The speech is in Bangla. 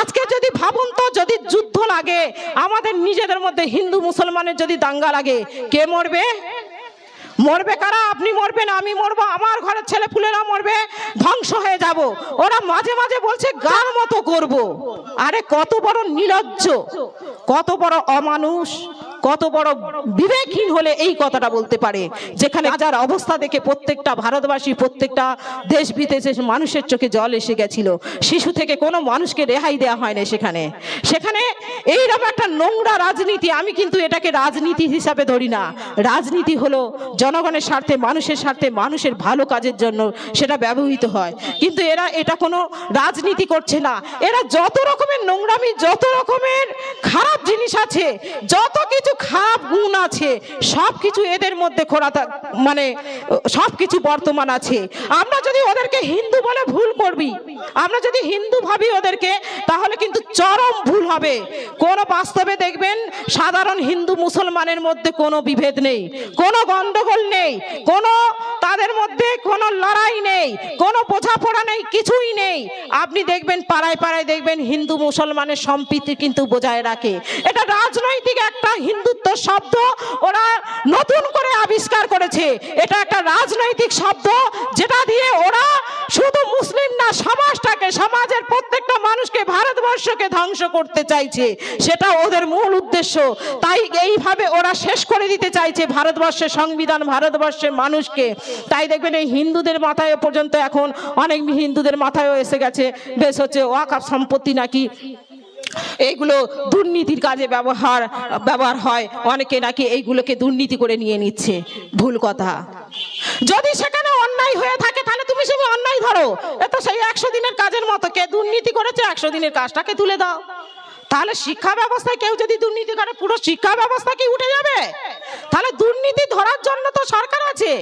আজকে যদি ভাবুন তো, যদি যুদ্ধ লাগে, আমাদের নিজেদের মধ্যে হিন্দু মুসলমানের যদি দাঙ্গা লাগে, কে মরবে? মরবে কারা? আপনি মরবেন, আমি মরবো, আমার ঘরের ছেলে ফুলেরা মরবে, ধ্বংস হয়ে যাব। ওরা মাঝে মাঝে বলছে গান মতো করব। আরে কত বড় নিলজ্জ, কত বড় অমানুষ। কত বড় বিবেকহীন হলে এই কথাটা বলতে পারে। যেখানে রাজার অবস্থা দেখে প্রত্যেকটা ভারতবাসী, প্রত্যেকটা দেশ বিদেশের মানুষের চোখে জল এসে গেছিল। শিশু থেকে কোনো মানুষকে রেহাই দেওয়া হয় না সেখানে। সেখানে এইরকম একটা নোংরা রাজনীতি, আমি কিন্তু এটাকে রাজনীতি হিসাবে ধরি না। রাজনীতি হলো জনগণের স্বার্থে, মানুষের স্বার্থে, মানুষের ভালো কাজের জন্য সেটা ব্যবহৃত হয়। কিন্তু এরা এটা কোনো রাজনীতি করছে না। এরা যত রকমের নোংরামি, যত রকমের খারাপ জিনিস আছে, যত কিছু খারাপ গুণ আছে। সব কিছু এদের মধ্যে খোলা মানে সব কিছু বর্তমান আছে। আমরা যদি ওদেরকে হিন্দু বলে ভুল করবি, আমরা যদি হিন্দু ভাবি ওদেরকে, তাহলে কিন্তু চরম ভুল হবে। কোন বাস্তবে দেখবেন, সাধারণ হিন্দু মুসলমানের মধ্যে কোনো বিভেদ নেই, কোনো গন্ডগোল নেই, কোনো মধ্যে কোনো লড়াই নেই, কোনো বোঝাপড়া নেই, কিছুই নেই। আপনি দেখবেন, পাড়ায় পাড়ায় দেখবেন হিন্দু মুসলমানের সম্প্রীতি কিন্তু বজায় রাখে। এটা রাজনৈতিক একটা হিন্দুত্ব শব্দ, ওরা নতুন করে আবিষ্কার করেছে। এটা একটা রাজনৈতিক শব্দ, যেটা দিয়ে শুধু মুসলিম না, সমাজটাকে, সমাজের প্রত্যেকটা মানুষকে, ভারতবর্ষকে ধ্বংস করতে চাইছে। সেটা ওদের মূল উদ্দেশ্য। তাই এইভাবে ওরা শেষ করে দিতে চাইছে ভারতবর্ষের সংবিধান, ভারতবর্ষের মানুষকে। তাই দেখবেন এই হিন্দুদের মাথায় পর্যন্ত এখন অনেক হিন্দুদের মাথায়ও এসে গেছে। বেশ হচ্ছে ওয়াকাপ সম্পত্তি নাকি? এইগুলো দুর্নীতির কাজে ব্যবহার ব্যবহার হয়। অনেকে নাকি এইগুলোকে দুর্নীতি করে নিয়ে নিচ্ছে। ভুল কথা। যদি সেখানে অন্যায় হয়ে থাকে, তাহলে তুমি সে অন্যায় ধরো। এ তো সেই একশো দিনের কাজের মতো, কে দুর্নীতি করেছে একশো দিনের কাজটাকে তুলে দাও। তাহলে শিক্ষা ব্যবস্থায় কেউ যদি দুর্নীতি করে, পুরো শিক্ষা ব্যবস্থা কি উঠে যাবে? তাহলে দুর্নীতি ধরার জন্য তো সরকার আছে।